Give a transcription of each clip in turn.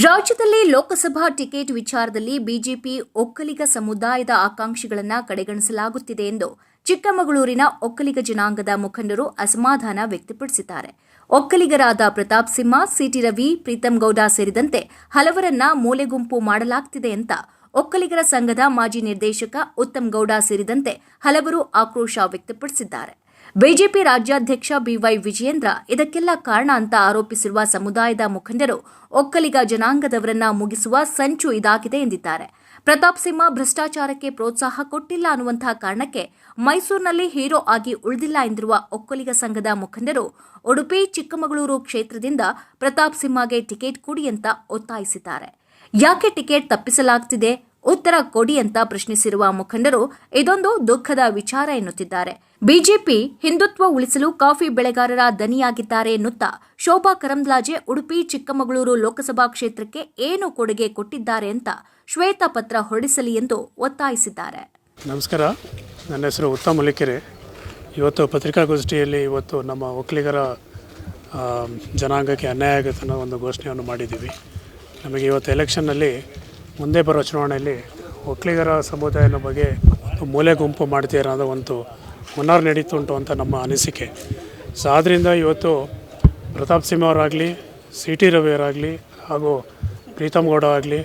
ರಾಜ್ಯದಲ್ಲಿ ಲೋಕಸಭಾ ಟಿಕೆಟ್ ವಿಚಾರದಲ್ಲಿ ಬಿಜೆಪಿ ಒಕ್ಕಲಿಗ ಸಮುದಾಯದ ಆಕಾಂಕ್ಷಿಗಳನ್ನು ಕಡೆಗಣಿಸಲಾಗುತ್ತಿದೆ ಎಂದು ಚಿಕ್ಕಮಗಳೂರಿನ ಒಕ್ಕಲಿಗ ಜನಾಂಗದ ಮುಖಂಡರು ಅಸಮಾಧಾನ ವ್ಯಕ್ತಪಡಿಸಿದ್ದಾರೆ. ಒಕ್ಕಲಿಗರಾದ ಪ್ರತಾಪ್ ಸಿಂಹ, ಸಿಟಿ ರವಿ, ಪ್ರೀತಂ ಗೌಡ ಸೇರಿದಂತೆ ಹಲವರನ್ನ ಮೂಲೆಗುಂಪು ಮಾಡಲಾಗ್ತಿದೆ ಅಂತ ಒಕ್ಕಲಿಗರ ಸಂಘದ ಮಾಜಿ ನಿರ್ದೇಶಕ ಉತ್ತಮ್ ಗೌಡ ಸೇರಿದಂತೆ ಹಲವರು ಆಕ್ರೋಶ ವ್ಯಕ್ತಪಡಿಸಿದ್ದಾರೆ. ಬಿಜೆಪಿ ರಾಜ್ಯಾಧ್ಯಕ್ಷ ಬಿವೈ ವಿಜಯೇಂದ್ರ ಇದಕ್ಕೆಲ್ಲ ಕಾರಣ ಅಂತ ಆರೋಪಿಸಿರುವ ಸಮುದಾಯದ ಮುಖಂಡರು ಒಕ್ಕಲಿಗ ಜನಾಂಗದವರನ್ನ ಮುಗಿಸುವ ಸಂಚು ಇದಾಗಿದೆ ಎಂದಿದ್ದಾರೆ. ಪ್ರತಾಪ್ ಸಿಂಹ ಭ್ರಷ್ಟಾಚಾರಕ್ಕೆ ಪ್ರೋತ್ಸಾಹ ಕೊಟ್ಟಿಲ್ಲ ಅನ್ನುವಂತಹ ಕಾರಣಕ್ಕೆ ಮೈಸೂರಿನಲ್ಲಿ ಹೀರೋ ಆಗಿ ಉಳಿದಿಲ್ಲ ಎಂದಿರುವ ಒಕ್ಕಲಿಗ ಸಂಘದ ಮುಖಂಡರು ಉಡುಪಿ, ಚಿಕ್ಕಮಗಳೂರು ಕ್ಷೇತ್ರದಿಂದ ಪ್ರತಾಪ್ ಸಿಂಹಗೆ ಟಿಕೆಟ್ ಕೊಡಿ ಅಂತ ಒತ್ತಾಯಿಸಿದ್ದಾರೆ. ಯಾಕೆ ಟಿಕೆಟ್ ತಪ್ಪಿಸಲಾಗ್ತಿದೆ? ಉತ್ತರ ಕೊಡಿ ಅಂತ ಪ್ರಶ್ನಿಸಿರುವ ಮುಖಂಡರು ಇದೊಂದು ದುಃಖದ ವಿಚಾರ ಎನ್ನುತ್ತಿದ್ದಾರೆ. ಬಿಜೆಪಿ ಹಿಂದುತ್ವ ಉಳಿಸಲು ಕಾಫಿ ಬೆಳೆಗಾರರ ದನಿಯಾಗಿದ್ದಾರೆ ಎನ್ನುತ್ತಾ ಶೋಭಾ ಕರಂದ್ಲಾಜೆ ಉಡುಪಿ, ಚಿಕ್ಕಮಗಳೂರು ಲೋಕಸಭಾ ಕ್ಷೇತ್ರಕ್ಕೆ ಏನು ಕೊಡುಗೆ ಕೊಟ್ಟಿದ್ದಾರೆ ಅಂತ ಶ್ವೇತಪತ್ರ ಹೊರಡಿಸಲಿ ಎಂದು ಒತ್ತಾಯಿಸಿದ್ದಾರೆ. ನಮಸ್ಕಾರ. ನನ್ನ ಹೆಸರು ಉತ್ತಮ ಮುಲಿಕೆರೆ ಇವತ್ತು ಪತ್ರಿಕಾಗೋಷ್ಠಿಯಲ್ಲಿ ಇವತ್ತು ನಮ್ಮ ಒಕ್ಕಲಿಗರ ಜನಾಂಗಕ್ಕೆ ಅನ್ಯಾಯ ಆಗುತ್ತೆ ಅನ್ನೋ ಒಂದು ಘೋಷಣೆಯನ್ನು ಮಾಡಿದ್ದೀವಿ. ನಮಗೆ ಇವತ್ತು ಎಲೆಕ್ಷನ್ನಲ್ಲಿ ಮುಂದೆ ಬರೋ ಚುನಾವಣೆಯಲ್ಲಿ ಒಕ್ಕಲಿಗರ ಸಮುದಾಯದ ಬಗ್ಗೆ ಒಂದು ಮೂಲೆ ಗುಂಪು ಮಾಡ್ತೀರ ಅನ್ನೋ ಒಂದು ಹುನ್ನಾರ ನಡೀತುಂಟು ಅಂತ ನಮ್ಮ ಅನಿಸಿಕೆ. ಸೊ ಆದ್ದರಿಂದ ಇವತ್ತು ಪ್ರತಾಪ್ ಸಿಂಹ ಅವರಾಗಲಿ ಸಿ ಟಿ ರವಿಯವರಾಗಲಿ ಹಾಗೂ ಪ್ರೀತಮ್ ಗೌಡ ಆಗಲಿ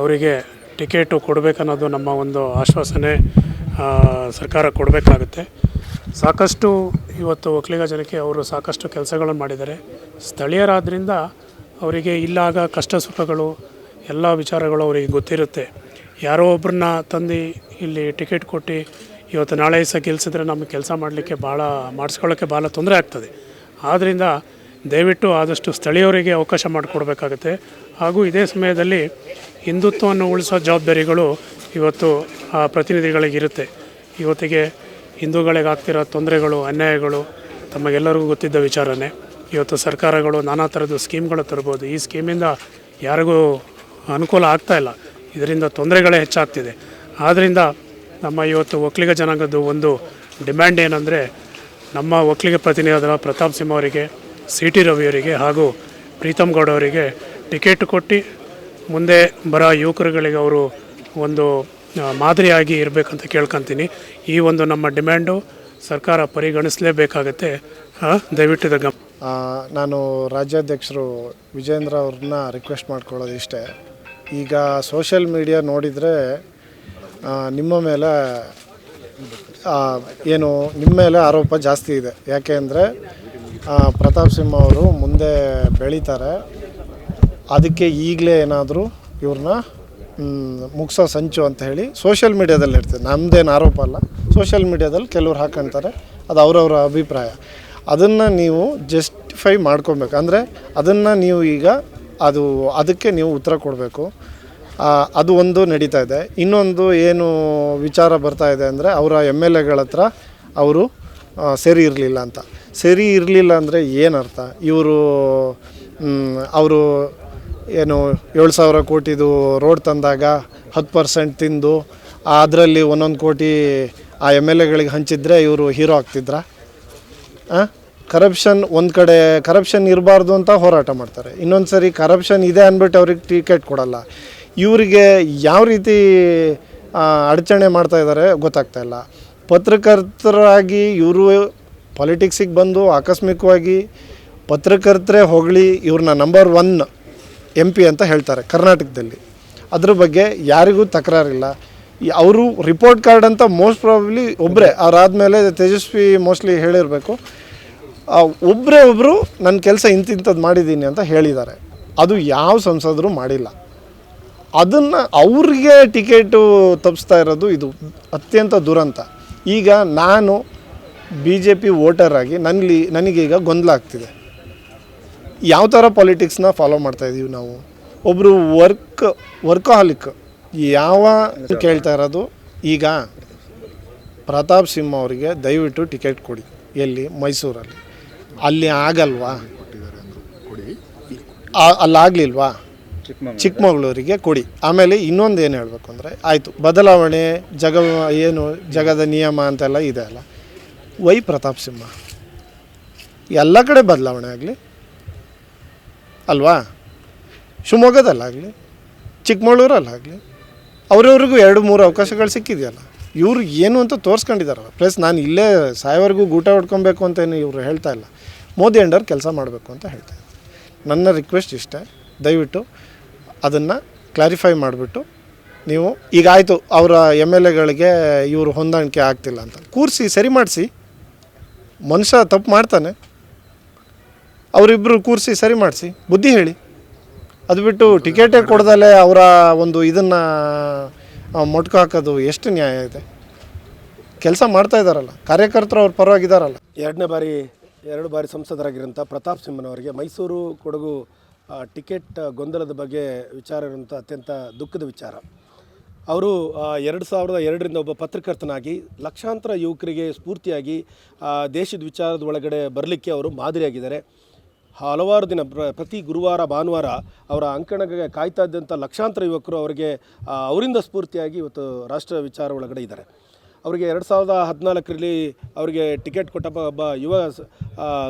ಅವರಿಗೆ ಟಿಕೆಟು ಕೊಡಬೇಕನ್ನೋದು ನಮ್ಮ ಒಂದು ಆಶ್ವಾಸನೆ ಸರ್ಕಾರ ಕೊಡಬೇಕಾಗುತ್ತೆ. ಸಾಕಷ್ಟು ಇವತ್ತು ಒಕ್ಕಲಿಗ ಜನಕ್ಕೆ ಅವರು ಸಾಕಷ್ಟು ಕೆಲಸಗಳನ್ನು ಮಾಡಿದ್ದಾರೆ. ಸ್ಥಳೀಯರಾದ್ದರಿಂದ ಅವರಿಗೆ ಇಲ್ಲಾಗ ಕಷ್ಟ ಸುಖಗಳು ಎಲ್ಲ ವಿಚಾರಗಳು ಅವರಿಗೆ ಗೊತ್ತಿರುತ್ತೆ. ಯಾರೋ ಒಬ್ಬರನ್ನ ತಂದು ಇಲ್ಲಿ ಟಿಕೆಟ್ ಕೊಟ್ಟು ಇವತ್ತು ನಾಳೆ ಸಹ ಗೆಲ್ಸಿದ್ರೆ ನಮಗೆ ಕೆಲಸ ಮಾಡಲಿಕ್ಕೆ ಭಾಳ, ಮಾಡಿಸ್ಕೊಳ್ಳೋಕ್ಕೆ ಭಾಳ ತೊಂದರೆ ಆಗ್ತದೆ. ಆದ್ದರಿಂದ ದಯವಿಟ್ಟು ಆದಷ್ಟು ಸ್ಥಳೀಯರಿಗೆ ಅವಕಾಶ ಮಾಡಿಕೊಡ್ಬೇಕಾಗುತ್ತೆ. ಹಾಗೂ ಇದೇ ಸಮಯದಲ್ಲಿ ಹಿಂದುತ್ವವನ್ನು ಉಳಿಸೋ ಜವಾಬ್ದಾರಿಗಳು ಇವತ್ತು ಆ ಪ್ರತಿನಿಧಿಗಳಿಗಿರುತ್ತೆ. ಇವತ್ತಿಗೆ ಹಿಂದೂಗಳಿಗಾಗ್ತಿರೋ ತೊಂದರೆಗಳು, ಅನ್ಯಾಯಗಳು ತಮಗೆಲ್ಲರಿಗೂ ಗೊತ್ತಿದ್ದ ವಿಚಾರನೇ. ಇವತ್ತು ಸರ್ಕಾರಗಳು ನಾನಾ ಥರದ ಸ್ಕೀಮ್ಗಳು ತರ್ಬೋದು. ಈ ಸ್ಕೀಮಿಂದ ಯಾರಿಗೂ ಅನುಕೂಲ ಆಗ್ತಾ ಇಲ್ಲ. ಇದರಿಂದ ತೊಂದರೆಗಳೇ ಹೆಚ್ಚಾಗ್ತಿದೆ. ಆದ್ದರಿಂದ ನಮ್ಮ ಇವತ್ತು ಒಕ್ಕಲಿಗ ಜನಾಂಗದ್ದು ಒಂದು ಡಿಮ್ಯಾಂಡ್ ಏನಂದರೆ ನಮ್ಮ ಒಕ್ಕಲಿಗ ಪ್ರತಿನಿಧಿಯಾದ ಪ್ರತಾಪ್ ಸಿಂಹ ಅವರಿಗೆ ಸಿ ಟಿ ರವಿಯವರಿಗೆ ಹಾಗೂ ಪ್ರೀತಮ್ ಗೌಡ ಅವರಿಗೆ ಟಿಕೆಟ್ ಕೊಟ್ಟು ಮುಂದೆ ಬರೋ ಯುವಕರುಗಳಿಗೆ ಅವರು ಒಂದು ಮಾದರಿಯಾಗಿ ಇರಬೇಕಂತ ಕೇಳ್ಕೊತೀನಿ. ಈ ಒಂದು ನಮ್ಮ ಡಿಮ್ಯಾಂಡು ಸರ್ಕಾರ ಪರಿಗಣಿಸಲೇಬೇಕಾಗತ್ತೆ. ದಯವಿಟ್ಟು ಗಮ ನಾನು ರಾಜ್ಯಾಧ್ಯಕ್ಷರು ವಿಜೇಂದ್ರ ಅವ್ರನ್ನ ರಿಕ್ವೆಸ್ಟ್ ಮಾಡ್ಕೊಳ್ಳೋದು ಇಷ್ಟೇ. ಈಗ ಸೋಷಿಯಲ್ ಮೀಡಿಯಾ ನೋಡಿದರೆ ನಿಮ್ಮ ಮೇಲೆ ಏನು, ನಿಮ್ಮ ಮೇಲೆ ಆರೋಪ ಜಾಸ್ತಿ ಇದೆ. ಯಾಕೆ ಅಂದರೆ ಪ್ರತಾಪ್ ಸಿಂಹ ಅವರು ಮುಂದೆ ಬೆಳೀತಾರೆ. ಅದಕ್ಕೆ ಈಗಲೇ ಏನಾದರೂ ಇವ್ರನ್ನ ಮುಗಿಸೋ ಸಂಚು ಅಂತ ಹೇಳಿ ಸೋಷಿಯಲ್ ಮೀಡ್ಯಾದಲ್ಲಿ ಇರ್ತದೆ ನಮ್ಮದೇನು ಆರೋಪ ಅಲ್ಲ. ಸೋಷಿಯಲ್ ಮೀಡ್ಯಾದಲ್ಲಿ ಕೆಲವ್ರು ಹಾಕೊಂತಾರೆ. ಅದು ಅವರವರ ಅಭಿಪ್ರಾಯ. ಅದನ್ನು ನೀವು ಜಸ್ಟಿಫೈ ಮಾಡ್ಕೊಬೇಕು. ಅಂದರೆ ಅದನ್ನು ನೀವು ಈಗ ಅದು ಅದಕ್ಕೆ ನೀವು ಉತ್ತರ ಕೊಡಬೇಕು. ಅದು ಒಂದು ನಡೀತಾ ಇದೆ. ಇನ್ನೊಂದು ಏನು ವಿಚಾರ ಬರ್ತಾ ಇದೆ ಅಂದರೆ ಅವರ ಎಂ ಎಲ್ ಎಗಳ ಹತ್ರ ಅವರು ಸರಿ ಇರಲಿಲ್ಲ ಅಂತ. ಸರಿ ಇರಲಿಲ್ಲ ಅಂದರೆ ಏನರ್ಥ? ಇವರು ಅವರು ಏನು ಏಳು ಸಾವಿರ ಕೋಟಿದು ರೋಡ್ ತಂದಾಗ ಹತ್ತು ಪರ್ಸೆಂಟ್ ತಿಂದು ಅದರಲ್ಲಿ ಒಂದೊಂದು ಕೋಟಿ ಆ ಎಂ ಎಲ್ ಎಗಳಿಗೆ ಹಂಚಿದ್ರೆ ಇವರು ಹೀರೋ ಆಗ್ತಿದ್ರಾ? ಕರಪ್ಷನ್ ಒಂದು ಕಡೆ ಕರಪ್ಷನ್ ಇರಬಾರ್ದು ಅಂತ ಹೋರಾಟ ಮಾಡ್ತಾರೆ. ಇನ್ನೊಂದು ಸರಿ ಕರಪ್ಷನ್ ಇದೆ ಅಂದ್ಬಿಟ್ಟು ಅವ್ರಿಗೆ ಟಿಕೆಟ್ ಕೊಡಲ್ಲ. ಇವರಿಗೆ ಯಾವ ರೀತಿ ಅಡಚಣೆ ಮಾಡ್ತಾ ಇದ್ದಾರೆ ಗೊತ್ತಾಗ್ತಾ ಇಲ್ಲ. ಪತ್ರಕರ್ತರಾಗಿ ಇವರು ಪಾಲಿಟಿಕ್ಸಿಗೆ ಬಂದು ಆಕಸ್ಮಿಕವಾಗಿ ಪತ್ರಕರ್ತರೇ ಹೊಗಳಿ ಇವ್ರನ್ನ ನಂಬರ್ ಒನ್ ಎಂ ಪಿ ಅಂತ ಹೇಳ್ತಾರೆ ಕರ್ನಾಟಕದಲ್ಲಿ. ಅದ್ರ ಬಗ್ಗೆ ಯಾರಿಗೂ ತಕರಾರಿಲ್ಲ. ಅವರು ರಿಪೋರ್ಟ್ ಕಾರ್ಡ್ ಅಂತ ಮೋಸ್ಟ್ ಪ್ರಾಬಬ್ಲಿ ಒಬ್ಬರೇ ಅವ್ರಾದಮೇಲೆ ತೇಜಸ್ವಿ ಮೋಸ್ಟ್ಲಿ ಹೇಳಿರಬೇಕು. ಒಬ್ಬರೇ ಒಬ್ಬರು ನನ್ನ ಕೆಲಸ ಇಂತಿಂಥದ್ದು ಮಾಡಿದ್ದೀನಿ ಅಂತ ಹೇಳಿದ್ದಾರೆ. ಅದು ಯಾವ ಸಂಸದರು ಮಾಡಿಲ್ಲ. ಅದನ್ನು ಅವ್ರಿಗೆ ಟಿಕೆಟು ತಪ್ಪಿಸ್ತಾ ಇರೋದು ಇದು ಅತ್ಯಂತ ದುರಂತ. ಈಗ ನಾನು ಬಿ ಜೆ ಪಿ ವೋಟರ್ ಆಗಿ ನನಗೆ ನನಗೀಗ ಗೊಂದಲ ಆಗ್ತಿದೆ. ಯಾವ ಥರ ಪಾಲಿಟಿಕ್ಸ್ನ ಫಾಲೋ ಮಾಡ್ತಾ ಇದೀವಿ ನಾವು? ಒಬ್ಬರು ವರ್ಕ್ ವರ್ಕಹಾಲಿಕ್ ಯಾವ ಕೇಳ್ತಾ ಇರೋದು? ಈಗ ಪ್ರತಾಪ್ ಸಿಂಹ ಅವರಿಗೆ ದಯವಿಟ್ಟು ಟಿಕೆಟ್ ಕೊಡಿ. ಎಲ್ಲಿ? ಮೈಸೂರಲ್ಲಿ. ಅಲ್ಲಿ ಆಗಲ್ವಾ? ಆ- ಅಲ್ಲಾಗಲಿಲ್ವಾ? ಚಿಕ್ಕಮಗಳೂರಿಗೆ ಕೊಡಿ. ಆಮೇಲೆ ಇನ್ನೊಂದು ಏನು ಹೇಳಬೇಕು ಅಂದರೆ ಆಯಿತು. ಬದಲಾವಣೆ ಜಗ ಏನು ಜಗದ ನಿಯಮ ಅಂತೆಲ್ಲ ಇದೆ ಅಲ್ಲ. ವೈ ಪ್ರತಾಪ್ ಸಿಂಹ? ಎಲ್ಲ ಕಡೆ ಬದಲಾವಣೆ ಆಗಲಿ? ಅಲ್ವಾ? ಶಿವಮೊಗ್ಗದಲ್ಲಾಗಲಿ? ಚಿಕ್ಕಮಗಳೂರಲ್ಲಾಗಲಿ? ಅವರವ್ರಿಗೂ ಎರಡು ಮೂರು ಅವಕಾಶಗಳು ಸಿಕ್ಕಿದೆಯಲ್ಲ. ಇವ್ರು ಏನು ಅಂತ ತೋರಿಸ್ಕೊಂಡಿದ್ದಾರಲ್ಲ ಪ್ಲಸ್ ನಾನು ಇಲ್ಲೇ ಸಾಯವರೆಗೂ ಗೂಟ ಹೊಡ್ಕೊಬೇಕು ಅಂತ ಏನು ಇವರು ಹೇಳ್ತಾ ಇಲ್ಲ. ಮೋದಿ ಅಂಡರ್ ಕೆಲಸ ಮಾಡಬೇಕು ಅಂತ ಹೇಳ್ತಾ ನನ್ನ ರಿಕ್ವೆಸ್ಟ್ ಇಷ್ಟೇ. ದಯವಿಟ್ಟು ಅದನ್ನು ಕ್ಲಾರಿಫೈ ಮಾಡಿಬಿಟ್ಟು ನೀವು, ಈಗ ಆಯಿತು, ಅವರ ಎಂ ಎಲ್ ಎಗಳಿಗೆ ಇವರು ಹೊಂದಾಣಿಕೆ ಆಗ್ತಿಲ್ಲ ಅಂತ. ಕೂರಿಸಿ, ಸರಿ ಮಾಡಿಸಿ. ಮನುಷ್ಯ ತಪ್ಪು ಮಾಡ್ತಾನೆ. ಅವರಿಬ್ಬರು ಕೂರಿಸಿ, ಸರಿ ಮಾಡಿಸಿ. ಬುದ್ಧಿ ಹೇಳಿ. ಅದು ಬಿಟ್ಟು ಟಿಕೆಟೇ ಕೊಡ್ದಲೇ ಅವರ ಒಂದು ಇದನ್ನು ಮೊಟ್ಕು ಹಾಕೋದು ಎಷ್ಟು ನ್ಯಾಯ ಇದೆ? ಕೆಲಸ ಮಾಡ್ತಾ ಇದ್ದಾರಲ್ಲ ಕಾರ್ಯಕರ್ತರು ಅವ್ರ ಪರವಾಗಿದ್ದಾರಲ್ಲ ಎರಡನೇ ಬಾರಿ, ಎರಡು ಬಾರಿ ಸಂಸದರಾಗಿರುವಂಥ ಪ್ರತಾಪ್ ಸಿಂಹನವರಿಗೆ ಮೈಸೂರು ಕೊಡಗು ಟಿಕೆಟ್ ಗೊಂದಲದ ಬಗ್ಗೆ ವಿಚಾರ ಇರುವಂಥ ಅತ್ಯಂತ ದುಃಖದ ವಿಚಾರ. ಅವರು ಎರಡು ಸಾವಿರದ ಎರಡರಿಂದ ಒಬ್ಬ ಪತ್ರಕರ್ತನಾಗಿ ಲಕ್ಷಾಂತರ ಯುವಕರಿಗೆ ಸ್ಫೂರ್ತಿಯಾಗಿ ದೇಶದ ವಿಚಾರದ ಒಳಗಡೆ ಬರಲಿಕ್ಕೆ ಅವರು ಮಾದರಿಯಾಗಿದ್ದಾರೆ. ಹಲವಾರು ದಿನ, ಪ್ರ- ಪ್ರತಿ ಗುರುವಾರ, ಭಾನುವಾರ ಅವರ ಅಂಕಣಗೆ ಕಾಯ್ತಾ ಇದ್ದಂಥ ಲಕ್ಷಾಂತರ ಯುವಕರು ಅವರಿಗೆ ಅವರಿಂದ ಸ್ಫೂರ್ತಿಯಾಗಿ ಇವತ್ತು ರಾಷ್ಟ್ರ ವಿಚಾರ ಒಳಗಡೆ ಇದ್ದಾರೆ. ಅವರಿಗೆ ಎರಡು ಸಾವಿರದ ಹದಿನಾಲ್ಕರಲ್ಲಿ ಅವರಿಗೆ ಟಿಕೆಟ್ ಕೊಟ್ಟ ಒಬ್ಬ ಯುವ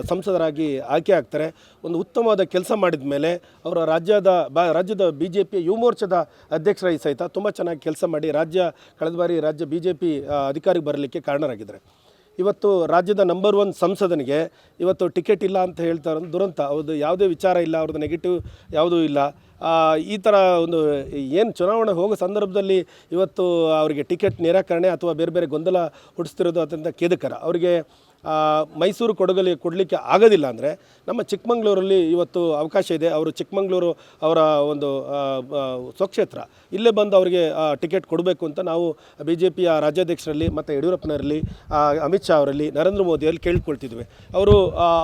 ಸಂಸದರಾಗಿ ಆಯ್ಕೆ ಆಗ್ತಾರೆ. ಒಂದು ಉತ್ತಮವಾದ ಕೆಲಸ ಮಾಡಿದ ಮೇಲೆ ಅವರ ರಾಜ್ಯದ ಬಾ, ರಾಜ್ಯದ ಬಿ ಜೆ ಪಿ ಯುವ ಮೋರ್ಚಾದ ಅಧ್ಯಕ್ಷರಾಗಿ ಸಹಿತ ತುಂಬ ಚೆನ್ನಾಗಿ ಕೆಲಸ ಮಾಡಿ ರಾಜ್ಯ, ಕಳೆದ ಬಾರಿ ರಾಜ್ಯ ಬಿ ಜೆ ಪಿ ಅಧಿಕಾರಿಗೆ ಬರಲಿಕ್ಕೆ ಕಾರಣರಾಗಿದ್ದಾರೆ. ಇವತ್ತು ರಾಜ್ಯದ ನಂಬರ್ ಒನ್ ಸಂಸದನಿಗೆ ಇವತ್ತು ಟಿಕೆಟ್ ಇಲ್ಲ ಅಂತ ಹೇಳ್ತಾರೆ ದುರಂತ. ಅವ್ರದ್ದು ಯಾವುದೇ ವಿಚಾರ ಇಲ್ಲ, ಅವ್ರದ್ದು ನೆಗೆಟಿವ್ ಯಾವುದೂ ಇಲ್ಲ. ಈ ಥರ ಒಂದು ಏನು ಚುನಾವಣೆ ಹೋಗೋ ಸಂದರ್ಭದಲ್ಲಿ ಇವತ್ತು ಅವರಿಗೆ ಟಿಕೆಟ್ ನಿರಾಕರಣೆ ಅಥವಾ ಬೇರೆ ಬೇರೆ ಗೊಂದಲ ಹುಡಿಸ್ತಿರೋದು ಅತ್ಯಂತ ಖೇದಕರ. ಅವರಿಗೆ ಮೈಸೂರು ಕೊಡಗಲಿ ಕೊಡಲಿಕ್ಕೆ ಆಗೋದಿಲ್ಲ ಅಂದರೆ ನಮ್ಮ ಚಿಕ್ಕಮಂಗ್ಳೂರಲ್ಲಿ ಇವತ್ತು ಅವಕಾಶ ಇದೆ. ಅವರು ಚಿಕ್ಕಮಂಗ್ಳೂರು ಅವರ ಒಂದು ಸ್ವಕ್ಷೇತ್ರ. ಇಲ್ಲೇ ಬಂದು ಅವರಿಗೆ ಟಿಕೆಟ್ ಕೊಡಬೇಕು ಅಂತ ನಾವು ಬಿ ಜೆ ಪಿಯ ರಾಜ್ಯಾಧ್ಯಕ್ಷರಲ್ಲಿ ಮತ್ತು ಯಡಿಯೂರಪ್ಪನವರಲ್ಲಿ ಅಮಿತ್ ಶಾ ಅವರಲ್ಲಿ, ನರೇಂದ್ರ ಮೋದಿಯಲ್ಲಿ ಕೇಳ್ಕೊಳ್ತಿದ್ವಿ. ಅವರು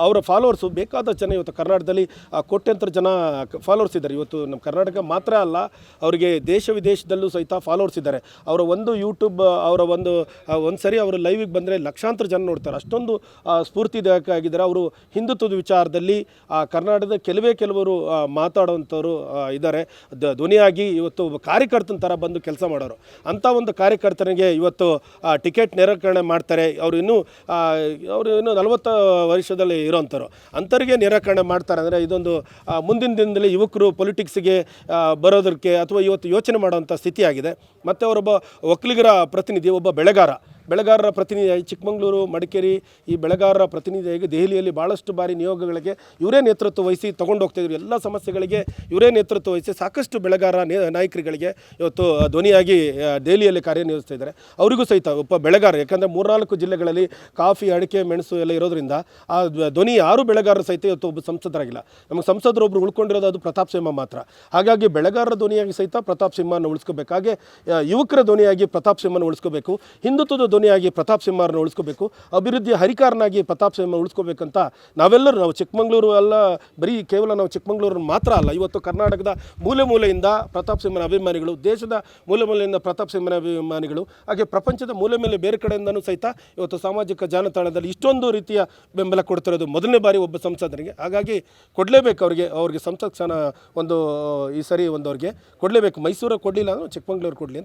ಅವರ ಫಾಲೋವರ್ಸು ಬೇಕಾದ ಜನ ಇವತ್ತು ಕರ್ನಾಟಕದಲ್ಲಿ ಕೋಟ್ಯಂತರ ಜನ ಫಾಲೋವರ್ಸ್ ಇದ್ದಾರೆ. ಇವತ್ತು ನಮ್ಮ ಕರ್ನಾಟಕ ಮಾತ್ರ ಅಲ್ಲ, ಅವರಿಗೆ ದೇಶ ವಿದೇಶದಲ್ಲೂ ಸಹಿತ ಫಾಲೋವರ್ಸ್ ಇದ್ದಾರೆ. ಅವರ ಒಂದು ಯೂಟ್ಯೂಬ್ ಅವರ ಒಂದು ಒಂದು ಸರಿ ಅವರು ಲೈವಿಗೆ ಬಂದರೆ ಲಕ್ಷಾಂತರ ಜನ ನೋಡ್ತಾರೆ. ಅಷ್ಟೊಂದು ಆ, ಸ್ಫೂರ್ತಿದಾಯಕ ಆಗಿದ್ದಾರೆ ಅವರು ಹಿಂದುತ್ವದ ವಿಚಾರದಲ್ಲಿ ಕರ್ನಾಟಕದ ಕೆಲವೇ ಕೆಲವರು ಮಾತಾಡುವಂಥವರು ಇದ್ದಾರೆ. ದ ಧ್ವನಿಯಾಗಿ ಇವತ್ತು ಒಬ್ಬ ಕಾರ್ಯಕರ್ತನ ಥರ ಬಂದು ಕೆಲಸ ಮಾಡೋರು. ಅಂಥ ಒಂದು ಕಾರ್ಯಕರ್ತನಿಗೆ ಇವತ್ತು ಟಿಕೆಟ್ ನಿರಾಕರಣೆ ಮಾಡ್ತಾರೆ. ಅವರು ಇನ್ನೂ ಅವರು ಇನ್ನೂ ನಲವತ್ತು ವರ್ಷದಲ್ಲಿ ಇರೋಂಥವ್ರು. ಅಂಥವ್ರಿಗೆ ನಿರಾಕರಣೆ ಮಾಡ್ತಾರೆ ಅಂದರೆ ಇದೊಂದು ಮುಂದಿನ ದಿನದಲ್ಲಿ ಯುವಕರು ಪೊಲಿಟಿಕ್ಸ್ಗೆ ಬರೋದಕ್ಕೆ ಅಥವಾ ಇವತ್ತು ಯೋಚನೆ ಮಾಡುವಂಥ ಸ್ಥಿತಿಯಾಗಿದೆ. ಮತ್ತು ಅವರೊಬ್ಬ ಒಕ್ಕಲಿಗರ ಪ್ರತಿನಿಧಿ ಒಬ್ಬ ಬೆಳೆಗಾರ. ಬೆಳೆಗಾರರ ಪ್ರತಿನಿಧಿಯಾಗಿ ಚಿಕ್ಕಮಗಳೂರು, ಮಡಿಕೇರಿ ಈ ಬೆಳೆಗಾರರ ಪ್ರತಿನಿಧಿಯಾಗಿ ದೆಹಲಿಯಲ್ಲಿ ಭಾಳಷ್ಟು ಬಾರಿ ನಿಯೋಗಗಳಿಗೆ ಇವರೇ ನೇತೃತ್ವ ವಹಿಸಿ ತೊಗೊಂಡು ಹೋಗ್ತಾಯಿದ್ರು ಎಲ್ಲ ಸಮಸ್ಯೆಗಳಿಗೆ ಇವರೇ ನೇತೃತ್ವ ವಹಿಸಿ ಸಾಕಷ್ಟು ಬೆಳೆಗಾರ ನಾಯಕರುಗಳಿಗೆ ಇವತ್ತು ಧ್ವನಿಯಾಗಿ ದೆಹಲಿಯಲ್ಲಿ ಕಾರ್ಯನಿರ್ವಹಿಸ್ತಾ ಇದ್ದಾರೆ. ಅವರಿಗೂ ಸಹಿತ ಒಬ್ಬ ಬೆಳೆಗಾರ ಯಾಕಂದರೆ ಮೂರ್ನಾಲ್ಕು ಜಿಲ್ಲೆಗಳಲ್ಲಿ ಕಾಫಿ, ಅಡಿಕೆ, ಮೆಣಸು ಎಲ್ಲ ಇರೋದ್ರಿಂದ ಆ ಧ್ವ- ಧ್ವನಿ ಯಾರು ಬೆಳೆಗಾರರು ಸಹಿತ ಇವತ್ತು ಒಬ್ಬ ಸಂಸದರಾಗಿಲ್ಲ. ನಮಗೆ ಸಂಸದರು ಒಬ್ಬರು ಉಳ್ಕೊಂಡಿರೋದು ಅದು ಪ್ರತಾಪ್ ಸಿಂಹ ಮಾತ್ರ. ಹಾಗಾಗಿ ಬೆಳೆಗಾರರ ಧ್ವನಿಯಾಗಿ ಸಹಿತ ಪ್ರತಾಪ್ ಸಿಂಹನ ಉಳಿಸ್ಕೋಬೇಕು. ಹಾಗೆ ಯುವಕರ ಧ್ವನಿಯಾಗಿ ಪ್ರತಾಪ್ ಸಿಂಹನ ಉಳಿಸ್ಕೋಬೇಕು. ಹಿಂದುತ್ವದ ಧ್ವನಿಯಾಗಿ ಪ್ರತಾಪ್ ಸಿಂಹರನ್ನ ಉಳಿಸ್ಕೋಬೇಕು. ಅಭಿವೃದ್ಧಿಯ ಹರಿಕಾರನಾಗಿ ಪ್ರತಾಪ್ ಸಿಂಹ ಉಳಿಸ್ಕೋಬೇಕಂತ ನಾವೆಲ್ಲರೂ ನಾವು ಚಿಕ್ಕಮಗಳೂರು ಅಲ್ಲ, ಬರೀ ಕೇವಲ ನಾವು ಚಿಕ್ಕಮಗಳೂರು ಮಾತ್ರ ಅಲ್ಲ, ಇವತ್ತು ಕರ್ನಾಟಕದ ಮೂಲೆ ಮೂಲೆಯಿಂದ ಪ್ರತಾಪ್ ಸಿಂಹನ ಅಭಿಮಾನಿಗಳು, ದೇಶದ ಮೂಲೆ ಮೂಲೆಯಿಂದ ಪ್ರತಾಪ್ ಸಿಂಹನ ಅಭಿಮಾನಿಗಳು, ಹಾಗೆ ಪ್ರಪಂಚದ ಮೂಲೆ ಮೇಲೆ ಬೇರೆ ಕಡೆಯಿಂದನೂ ಸಹಿತ ಇವತ್ತು ಸಾಮಾಜಿಕ ಜಾಲತಾಣದಲ್ಲಿ ಇಷ್ಟೊಂದು ರೀತಿಯ ಬೆಂಬಲ ಕೊಡ್ತಿರೋದು ಮೊದಲನೇ ಬಾರಿ ಒಬ್ಬ ಸಂಸದರಿಗೆ. ಹಾಗಾಗಿ ಕೊಡಲೇಬೇಕು ಅವರಿಗೆ, ಅವ್ರಿಗೆ ಸಂಸತ್ ಸ್ಥಾನ ಒಂದು, ಈ ಸರಿ ಒಂದು ಅವ್ರಿಗೆ ಕೊಡಲೇಬೇಕು. ಮೈಸೂರು ಕೊಡಲಿಲ್ಲ ಅಂದ್ರೆ ಚಿಕ್ಕಮಗಳೂರು ಕೊಡಲಿ